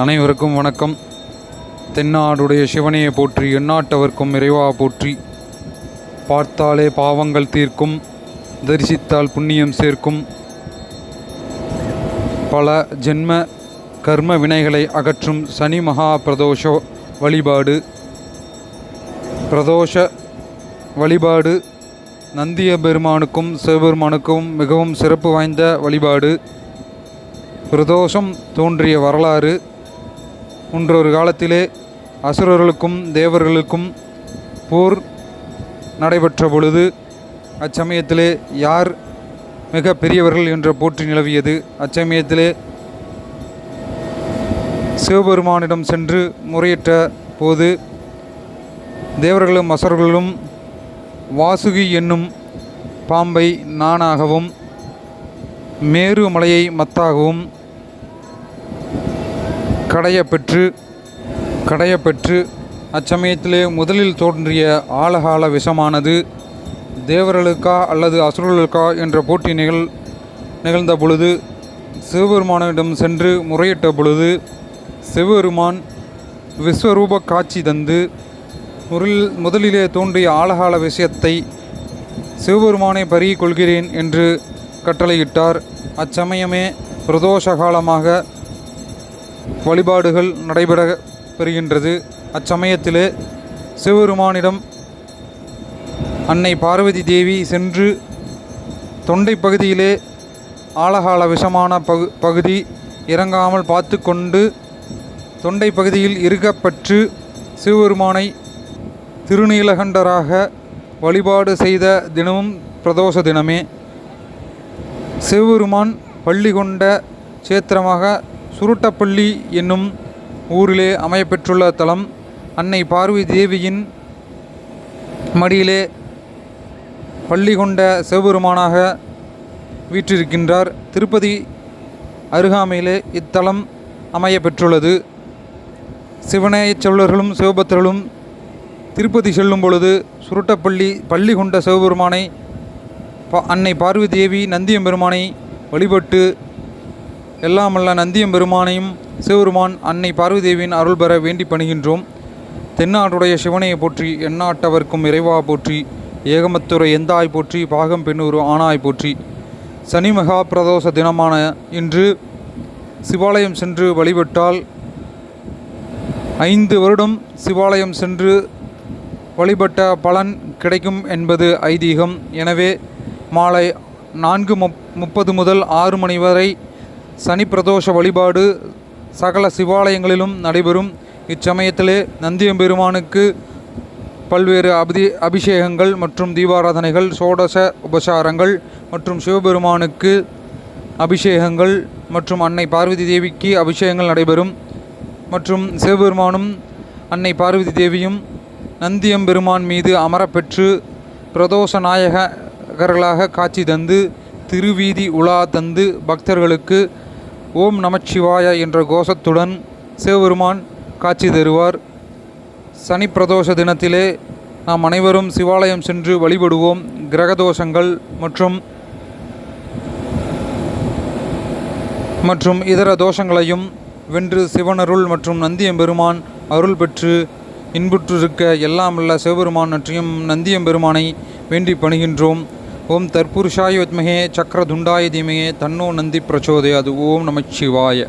அனைவருக்கும் வணக்கம். தென்னாடுடைய சிவனையை போற்றி எண்ணாட்டவர்க்கும் இறைவா போற்றி. பார்த்தாலே பாவங்கள் தீர்க்கும் தரிசித்தால் புண்ணியம் சேர்க்கும். பல ஜென்ம கர்ம வினைகளை அகற்றும் சனி மகா பிரதோஷ வழிபாடு. பிரதோஷ வழிபாடு நந்திய பெருமானுக்கும் சிவபெருமானுக்கும் மிகவும் சிறப்பு வாய்ந்த வழிபாடு. பிரதோஷம் தோன்றிய வரலாறு முன்றொரு காலத்திலே அசுரர்களுக்கும் தேவர்களுக்கும் போர் நடைபெற்ற பொழுது அச்சமயத்திலே யார் மிக பெரியவர்கள் என்ற போற்றி நிலவியது. அச்சமயத்திலே சிவபெருமானிடம் சென்று முறையிட்ட போது தேவர்களும் அசுரர்களும் வாசுகி என்னும் பாம்பை நானாகவும் மேரு மலையை மத்தாகவும் கடையப்பெற்று கடையப்பெற்று அச்சமயத்திலே முதலில் தோன்றிய ஆழகால விஷமானது தேவர்களுக்கா அல்லது அசுரர்களுக்கா என்ற போட்டி நிகழ் நிகழ்ந்த பொழுது சிவபெருமானிடம் சென்று முறையிட்ட பொழுது சிவபெருமான் விஸ்வரூப காட்சி தந்து முதலில் முதலிலே தோன்றிய ஆழகால விஷயத்தை சிவபெருமானை பருகிக் கொள்கிறேன் என்று கட்டளையிட்டார். அச்சமயமே பிரதோஷ காலமாக வழிபாடுகள் நடைபெற பெறுகின்றது. அச்சமயத்திலே சிவபெருமானிடம் அன்னை பார்வதி தேவி சென்று தொண்டை பகுதியிலே ஆழகால விஷமான பகு பகுதி இறங்காமல் பார்த்து கொண்டு தொண்டை பகுதியில் இருக்கப்பற்று சிவபெருமானை திருநீலகண்டராக வழிபாடு செய்த தினமும் பிரதோஷ தினமே சிவபெருமான் பள்ளி கொண்ட சேத்திரமாக சுருட்டப்பள்ளி என்னும் ஊரிலே அமையப்பெற்றுள்ள தலம் அன்னை பார்வதி தேவியின் மடியிலே பள்ளி கொண்ட சிவபெருமானாக வீற்றிருக்கின்றார். திருப்பதி அருகாமையிலே இத்தலம் அமைய பெற்றுள்ளது சிவனேயச் செல்வர்களும் சிவபக்தர்களும் திருப்பதி செல்லும் பொழுது சுருட்டப்பள்ளி பள்ளி கொண்ட சிவபெருமானை அன்னை பார்வதி தேவி நந்தியம்பெருமானை வழிபட்டு எல்லாமல்ல நந்தியம்பெருமானையும் சிவபெருமான் அன்னை பார்வதேவியின் அருள் பெற வேண்டி பணிகின்றோம். தென்னாட்டுடைய சிவனையை போற்றி எண்ணாட்டவர்க்கும் இறைவா போற்றி ஏகமத்துரை எந்தாய் போற்றி பாகம் பெண்ணூர் ஆனாய் போற்றி. சனி மகா பிரதோஷ தினமான இன்று சிவாலயம் சென்று வழிபட்டால் ஐந்து வருடம் சிவாலயம் சென்று வழிபட்ட பலன் கிடைக்கும் என்பது ஐதீகம். எனவே மாலை நான்கு முப் முப்பது முதல் ஆறு மணி வரை சனி பிரதோஷ வழிபாடு சகல சிவாலயங்களிலும் நடைபெறும். இச்சமயத்திலே நந்தியம்பெருமானுக்கு பல்வேறு அபி அபிஷேகங்கள் மற்றும் தீபாராதனைகள் சோடச உபசாரங்கள் மற்றும் சிவபெருமானுக்கு அபிஷேகங்கள் மற்றும் அன்னை பார்வதி தேவிக்கு அபிஷேகங்கள் நடைபெறும். மற்றும் சிவபெருமானும் அன்னை பார்வதி தேவியும் நந்தியம்பெருமான் மீது அமரப்பெற்று பிரதோஷ நாயகர்களாக காட்சி தந்து திருவீதி உலா தந்து பக்தர்களுக்கு ஓம் நமச்சிவாய என்ற கோஷத்துடன் சிவபெருமான் காட்சி தருவார். சனி பிரதோஷ தினத்திலே நாம் அனைவரும் சிவாலயம் சென்று வழிபடுவோம். கிரகதோஷங்கள் மற்றும் மற்றும் இதர தோஷங்களையும் வென்று சிவனருள் மற்றும் நந்தியம்பெருமான் அருள் பெற்று இன்புற்றிருக்க எல்லாம் உள்ள சிவபெருமான் நற்றியும் நந்தியம்பெருமானை வேண்டி பணிகின்றோம். ஓம் தற்புருஷாய வித்மகே சக்கரதுண்டாய தீமகே தன்னோ நந்தி பிரச்சோதயாது. ஓம் நமச்சிவாய.